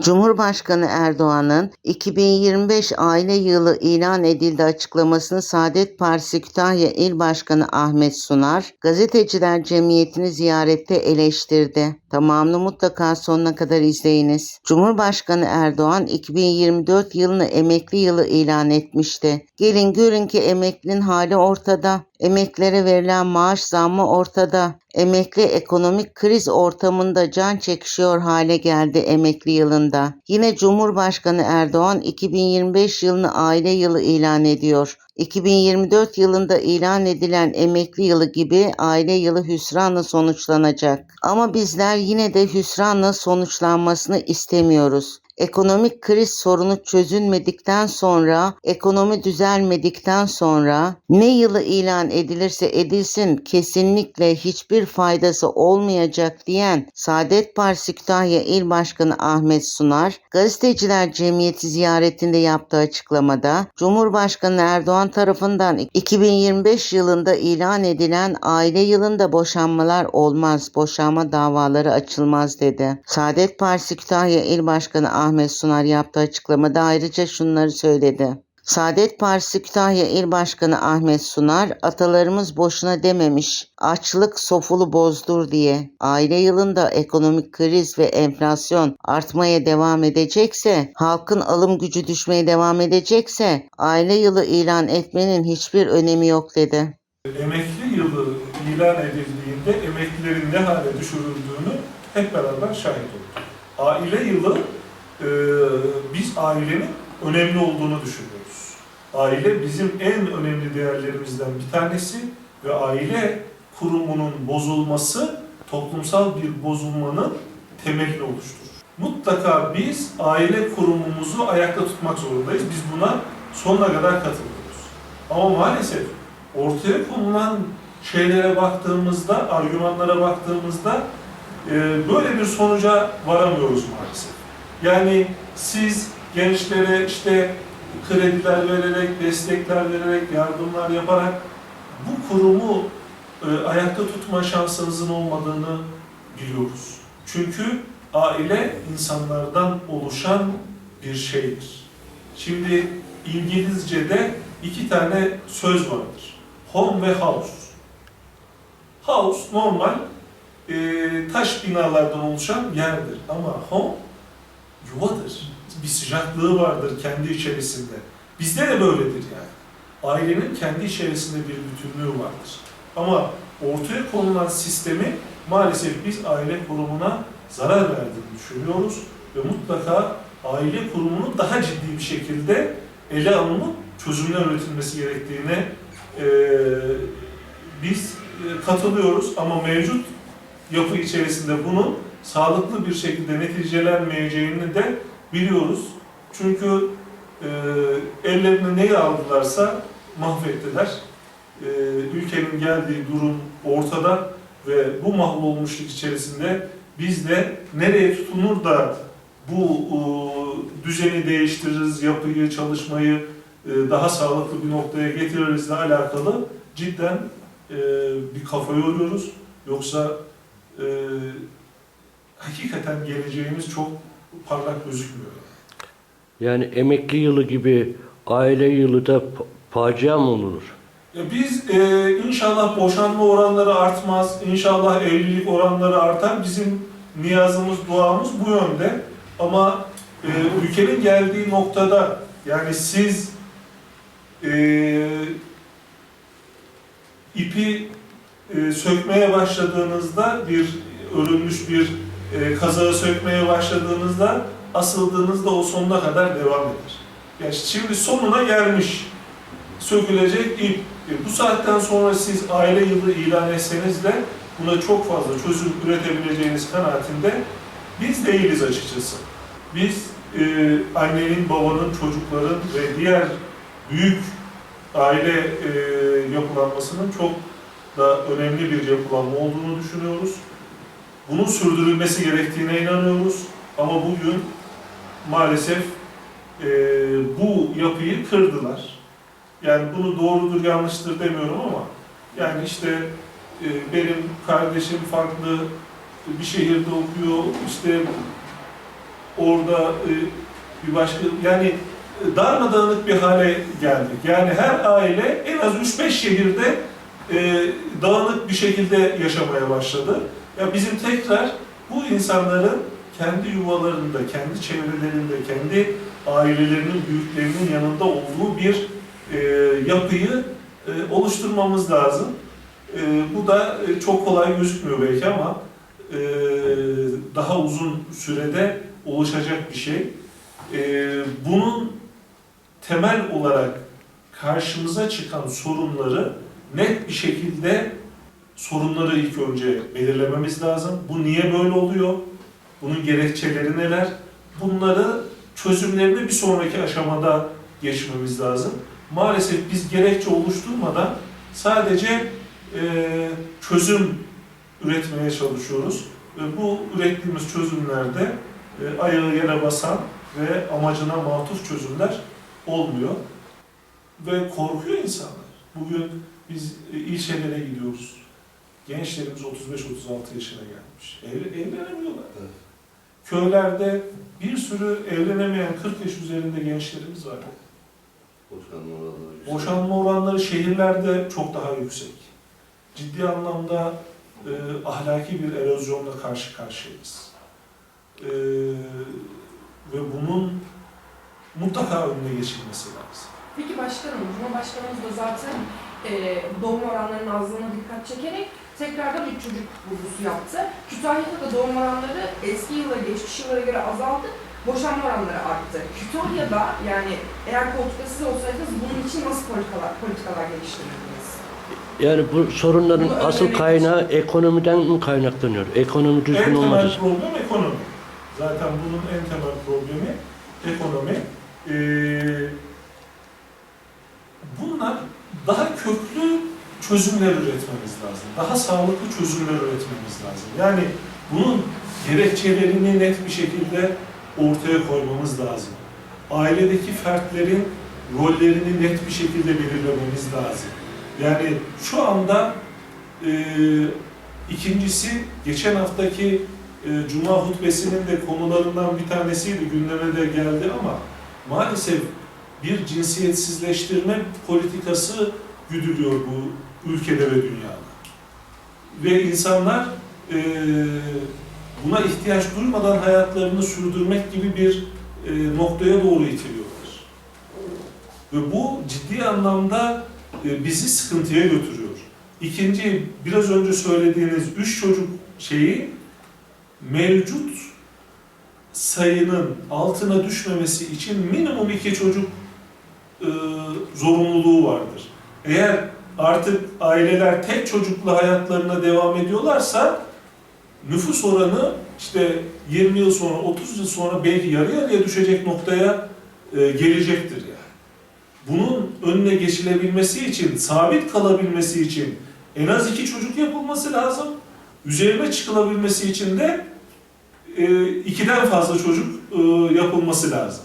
Cumhurbaşkanı Erdoğan'ın 2025 aile yılı ilan edildi açıklamasını Saadet Partisi Kütahya İl Başkanı Ahmet Sunar, Gazeteciler Cemiyeti'ni ziyarette eleştirdi. Tamamını mutlaka sonuna kadar izleyiniz. Cumhurbaşkanı Erdoğan 2024 yılını emekli yılı ilan etmişti. Gelin görün ki emeklinin hali ortada. Emeklilere verilen maaş zammı ortada. Emekli ekonomik kriz ortamında can çekişiyor hale geldi emekli yılında. Yine Cumhurbaşkanı Erdoğan 2025 yılını aile yılı ilan ediyor. 2024 yılında ilan edilen emekli yılı gibi aile yılı hüsranla sonuçlanacak. Ama bizler yine de hüsranla sonuçlanmasını istemiyoruz. Ekonomik kriz sorunu çözülmedikten sonra, ekonomi düzelmedikten sonra ne yılı ilan edilirse edilsin kesinlikle hiçbir faydası olmayacak diyen Saadet Partisi Kütahya İl Başkanı Ahmet Sunar, Gazeteciler Cemiyeti ziyaretinde yaptığı açıklamada Cumhurbaşkanı Erdoğan tarafından 2025 yılında ilan edilen aile yılında boşanmalar olmaz, boşanma davaları açılmaz dedi. Saadet Partisi Kütahya İl Başkanı Ahmet Sunar yaptığı açıklamada ayrıca şunları söyledi. Saadet Partisi Kütahya İl Başkanı Ahmet Sunar, atalarımız boşuna dememiş, açlık sofulu bozdur diye. Aile yılında ekonomik kriz ve enflasyon artmaya devam edecekse, halkın alım gücü düşmeye devam edecekse, aile yılı ilan etmenin hiçbir önemi yok dedi. Emekli yılı ilan edildiğinde emeklilerin ne hale düşürüldüğünü hep beraber şahit olduk. Aile yılı, e, biz ailenin önemli olduğunu düşünüyoruz. Aile bizim en önemli değerlerimizden bir tanesi ve aile kurumunun bozulması toplumsal bir bozulmanın temelini oluşturur. Mutlaka biz aile kurumumuzu ayakta tutmak zorundayız. Biz buna sonuna kadar katılıyoruz. Ama maalesef ortaya konulan şeylere baktığımızda, argümanlara baktığımızda e, böyle bir sonuca varamıyoruz maalesef. Yani siz gençlere işte krediler vererek, destekler vererek, yardımlar yaparak bu kurumu e, ayakta tutma şansınızın olmadığını biliyoruz. Çünkü aile insanlardan oluşan bir şeydir. Şimdi İngilizce'de iki tane söz vardır. Home ve house. House normal e, taş binalardan oluşan yerdir. Ama home yuvadır. Bir sıcaklığı vardır kendi içerisinde. Bizde de böyledir yani. Ailenin kendi içerisinde bir bütünlüğü vardır. Ama ortaya konulan sistemi maalesef biz aile kurumuna zarar verdiğini düşünüyoruz ve mutlaka aile kurumunun daha ciddi bir şekilde ele alınıp çözümler üretilmesi gerektiğine e, biz katılıyoruz ama mevcut yapı içerisinde bunun sağlıklı bir şekilde neticelenmeyeceğini de biliyoruz. Çünkü e, ellerine neyi aldılarsa mahvettiler. E, ülkenin geldiği durum ortada ve bu mahvolmuşluk içerisinde biz de nereye tutunur da bu e, düzeni değiştiririz, yapıyı, çalışmayı e, daha sağlıklı bir noktaya getirerizle alakalı cidden e, bir kafa yoruyoruz. Yoksa e, hakikaten geleceğimiz çok parlak gözükmüyor. Yani emekli yılı gibi aile yılı da facia mı olur? Ya Biz e, inşallah boşanma oranları artmaz, inşallah evlilik oranları artar. Bizim niyazımız, duamız bu yönde. Ama e, ülkenin geldiği noktada yani siz e, ipi e, sökmeye başladığınızda bir örülmüş bir e, kazağı sökmeye başladığınızda asıldığınızda o sonuna kadar devam eder. Yani şimdi sonuna gelmiş sökülecek ip. E, bu saatten sonra siz aile yılı ilan etseniz de buna çok fazla çözüm üretebileceğiniz kanaatinde biz değiliz açıkçası. Biz e, annenin, babanın, çocukların ve diğer büyük aile e, yapılanmasının çok da önemli bir yapılanma olduğunu düşünüyoruz. Bunun sürdürülmesi gerektiğine inanıyoruz. Ama bugün maalesef e, bu yapıyı kırdılar. Yani bunu doğrudur, yanlıştır demiyorum ama yani işte e, benim kardeşim farklı bir şehirde okuyor, işte orada e, bir başka yani darmadağınık bir hale geldik. Yani her aile en az 3-5 şehirde e, dağınık bir şekilde yaşamaya başladı. Ya bizim tekrar bu insanların kendi yuvalarında, kendi çevrelerinde, kendi ailelerinin büyüklerinin yanında olduğu bir e, yapıyı e, oluşturmamız lazım. E, bu da e, çok kolay gözükmüyor belki ama e, daha uzun sürede oluşacak bir şey. E, bunun temel olarak karşımıza çıkan sorunları net bir şekilde sorunları ilk önce belirlememiz lazım. Bu niye böyle oluyor? Bunun gerekçeleri neler? Bunları çözümlerini bir sonraki aşamada geçmemiz lazım. Maalesef biz gerekçe oluşturmadan sadece e, çözüm üretmeye çalışıyoruz. Ve bu ürettiğimiz çözümlerde e, ayağı yere basan ve amacına matuf çözümler olmuyor. Ve korkuyor insanlar. Bugün biz e, ilçelere gidiyoruz. Gençlerimiz 35-36 yaşına gelmiş. Ev, evlenemiyorlar. Evet. Köylerde bir sürü evlenemeyen 40 yaş üzerinde gençlerimiz var. Boşanma oranları yüksek. Boşanma oranları şehirlerde çok daha yüksek. Ciddi anlamda e, ahlaki bir erozyonla karşı karşıyayız. E, ve bunun mutlaka önüne geçilmesi lazım. Peki başkanım, Cumhurbaşkanımız da zaten e, doğum oranlarının azlığına dikkat çekerek tekrardan bir çocuk vurgusu yaptı. Kütahya'da da doğum oranları eski yıllara, geçmiş yıllara göre azaldı. Boşanma oranları arttı. Kütahya'da yani eğer koltukta siz olsaydınız bunun için nasıl politikalar, politikalar geliştirirdiniz? Yani bu sorunların Bunu asıl kaynağı ekonomiden mi kaynaklanıyor? Ekonomi En düzgün temel olmadığı için. problem ekonomi. Zaten bunun en temel problemi ekonomi. Ee, bunlar daha köklü çözümler üretmemiz lazım. Daha sağlıklı çözümler üretmemiz lazım. Yani bunun gerekçelerini net bir şekilde ortaya koymamız lazım. Ailedeki fertlerin rollerini net bir şekilde belirlememiz lazım. Yani şu anda e, ikincisi geçen haftaki e, Cuma hutbesinin de konularından bir tanesiydi, gündeme de geldi ama maalesef bir cinsiyetsizleştirme politikası güdülüyor bu ülkede ve dünyada. Ve insanlar e, buna ihtiyaç duymadan hayatlarını sürdürmek gibi bir e, noktaya doğru itiliyorlar. Ve bu ciddi anlamda e, bizi sıkıntıya götürüyor. İkinci, biraz önce söylediğiniz üç çocuk şeyi mevcut sayının altına düşmemesi için minimum iki çocuk e, zorunluluğu vardır. Eğer artık aileler tek çocukla hayatlarına devam ediyorlarsa nüfus oranı işte 20 yıl sonra, 30 yıl sonra belki yarı yarıya düşecek noktaya e, gelecektir yani. Bunun önüne geçilebilmesi için, sabit kalabilmesi için en az iki çocuk yapılması lazım. Üzerine çıkılabilmesi için de e, ikiden fazla çocuk e, yapılması lazım.